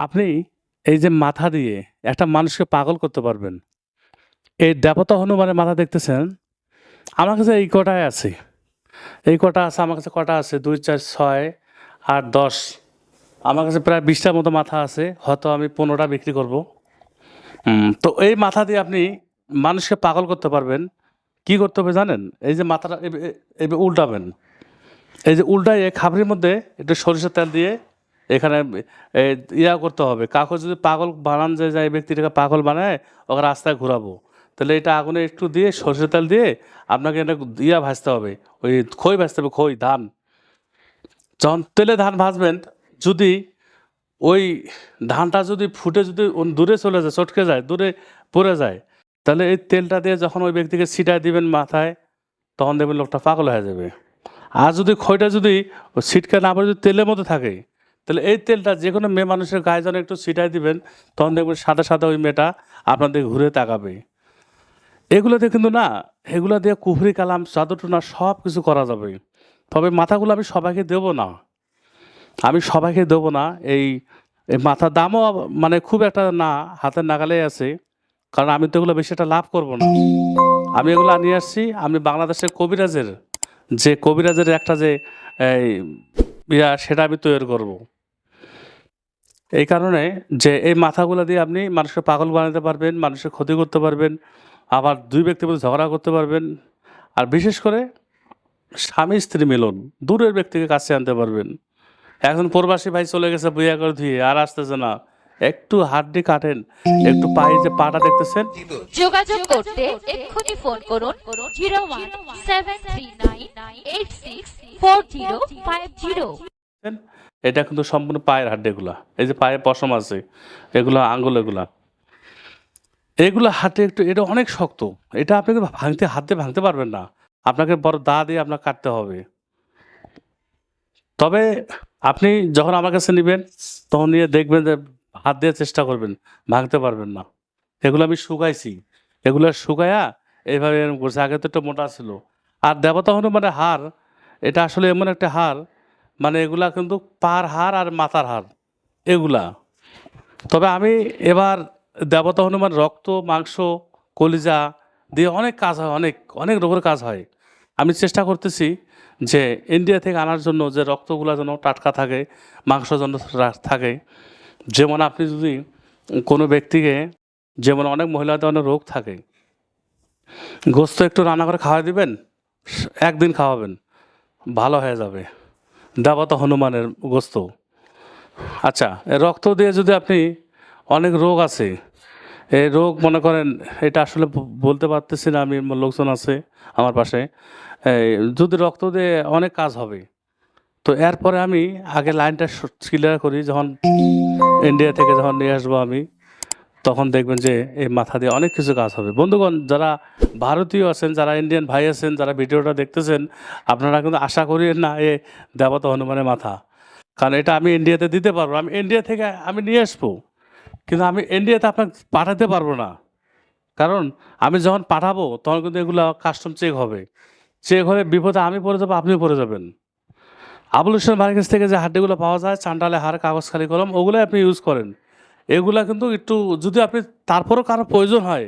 আপনি এই যে মাথা দিয়ে একটা মানুষকে পাগল করতে পারবেন, এই দেবতা হনুমানের মাথা দেখতেছেন? আমার কাছে এই কটায় আছে। এই কটা আছে, আমার কাছে কটা আছে? দুই, চার, ছয়, আট, দশ। আমার কাছে প্রায় বিশটার মতো মাথা আছে, হয়তো আমি পনেরোটা বিক্রি করব। তো এই মাথা দিয়ে আপনি মানুষকে পাগল করতে পারবেন। কি করতে হবে জানেন? এই যে মাথাটা উল্টাবেন। এই যে উল্টায় এই খাবারের মধ্যে একটু সরিষার তেল দিয়ে এখানে ইয়া করতে হবে। কাউকে যদি পাগল বানান যে যায় ব্যক্তিটাকে পাগল বানায়, ওকে রাস্তায় ঘোরাবো। তাহলে এটা আগুনে একটু দিয়ে, সরষের তেল দিয়ে আপনাকে এটা ইয়া ভাজতে হবে। ওই খই ভাজতে হবে, খই, ধান। যখন তেলে ধান ভাজবেন, যদি ওই ধানটা যদি ফুটে যদি দূরে চলে যায়, চটকে যায়, দূরে পড়ে যায়, তাহলে এই তেলটা দিয়ে যখন ওই ব্যক্তিকে ছিটায় দিবেন মাথায়, তখন দেখবেন লোকটা পাগল হয়ে যাবে। আর যদি খইটা যদি ছিটকে না পড়ে, যদি তেলের মধ্যে থাকে তাহলে এই তেলটা যে কোনো মেয়ে মানুষের গায়ে যেন একটু ছিটাই দিবেন, তখন দেখবেন সাদা সাদা ওই মেয়েটা আপনাদের ঘুরে তাকাবে। এগুলোতে কিন্তু না, এগুলো দিয়ে কুফরি, কালাম চাদরটুনা সব কিছু করা যাবে। তবে মাথাগুলো আমি সবাইকে দেব না। আমি সবাইকে দেবো না, এই এই মাথার দামও মানে খুব একটা না, হাতের নাগালে আছে। কারণ আমি তো এগুলো বেশি একটা লাভ করব না। আমি এগুলো নিয়ে আসছি, আমি বাংলাদেশের কবিরাজের, যে কবিরাজের একটা যে, এই ইয়া, সেটা আমি তৈরি করব। এই কারণে যে এই মাথাগুলো দিয়ে আপনি মানুষকে পাগল বানাতে পারবেন মানুষের ক্ষতি করতে পারবেন, আবার দুই ব্যক্তির মধ্যে ঝগড়া করতে পারবেন, আর বিশেষ করে স্বামী স্ত্রী মিলন, দূরের ব্যক্তিকে কাছে আনতে পারবেন। এখন প্রবাসী ভাই চলে গেছে বুয়া করে ধুয়ে, আর আসতেছে না। একটু হাড্ডি কাটেন একটু পায়ে যে পাটা দেখতেছেন। যোগাযোগ করতে এক্ষুনি ফোন করুন zero one seven three nine eight six four zero five zero এটা কিন্তু সম্পূর্ণ পায়ের হাড্ডি এগুলা এই যে পায়ে পশম আছে এগুলো আঙ্গুল এগুলা। এগুলো হাতে একটু এটা অনেক শক্ত এটা আপনি কিন্তু ভাঙতে হাতে ভাঙতে পারবেন না। আপনাকে বড় দা দিয়ে আপনার কাটতে হবে। তবে আপনি যখন আমার কাছে নেবেন তখন নিয়ে দেখবেন যে হাত দিয়ে চেষ্টা করবেন, ভাঙতে পারবেন না। এগুলো আমি শুকাইছি। এগুলো শুকায়া এইভাবে এরকম করছে। আগে তো একটু মোটা ছিল। আর দেবতা হনুমানের হার এটা আসলে এমন একটা হার মানে এগুলা কিন্তু পার হার আর মাথার হার এগুলা। তবে আমি এবার দেবতা হনুমান রক্ত, মাংস, কলিজা দিয়ে অনেক কাজ হয়, অনেক অনেক রোগের কাজ হয়। আমি চেষ্টা করতেছি যে ইন্ডিয়া থেকে আনার জন্য যে রক্তগুলো যেন টাটকা থাকে, মাংস যেন থাকে যেমন আপনি যদি কোনো ব্যক্তিকে, যেমন অনেক মহিলাদের অনেক রোগ থাকে, গোস্ত একটু রান্না করে খাওয়া দিবেন, একদিন খাওয়াবেন, ভালো হয়ে যাবে। দেবতা হনুমানের গোস্ত। আচ্ছা রক্ত দিয়ে যদি আপনি অনেক রোগ আছে এই রোগ মনে করেন, এটা আসলে বলতে পারতেছি না, আমি লোকজন আছে আমার পাশে যদি রক্ত দিয়ে অনেক কাজ হবে, তো এরপরে আমি আগে লাইনটা ক্লিয়ার করি, যখন ইন্ডিয়া থেকে যখন নিয়ে আসব আমি, তখন দেখবেন যে এই মাথা দিয়ে অনেক কিছু কাজ হবে। বন্ধুগণ, যারা ভারতীয় আছেন, যারা ইন্ডিয়ান ভাই আছেন, যারা ভিডিওটা দেখতেছেন, আপনারা কিন্তু আশা করিয়েন না এ দেবতা হনুমানের মাথা। কারণ এটা আমি ইন্ডিয়াতে দিতে পারব, আমি ইন্ডিয়া থেকে আমি নিয়ে আসব, কিন্তু আমি ইন্ডিয়াতে আপনাকে পাঠাতে পারব না। কারণ আমি যখন পাঠাবো, তখন কিন্তু এগুলো কাস্টম চেক হবে। চেক হলে বিপদে আমি পড়ে যাব, আপনিও পড়ে যাবেন। আবুল হোসেন ভাইয়ের থেকে যে হাড্ডিগুলো পাওয়া যায়, চান্ডালে হার কাগজ খালি কলম ওগুলো আপনি ইউজ করেন। এগুলা কিন্তু একটু, যদি আপনি তারপরও কারও প্রয়োজন হয়,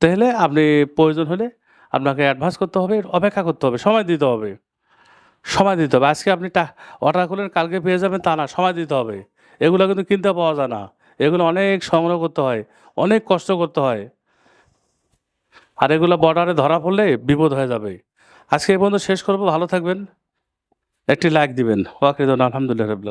তাহলে আপনি প্রয়োজন হলে আপনাকে অ্যাডভান্স করতে হবে, অপেক্ষা করতে হবে, সময় দিতে হবে। সময় দিতে হবে। আজকে আপনি অর্ডার করলেন, কালকে পেয়ে যাবেন, তা না, সময় দিতে হবে। এগুলো কিন্তু কিনতে পাওয়া যায় না। এগুলো অনেক সংগ্রহ করতে হয়, অনেক কষ্ট করতে হয়। আর এগুলো বর্ডারে ধরা পড়লে বিপদ হয়ে যাবে। আজকে এই পর্যন্ত শেষ করব, ভালো থাকবেন। একটি লাইক দিবেন। ওয়াকিদ আলহামদুলিল্লাহ রবিল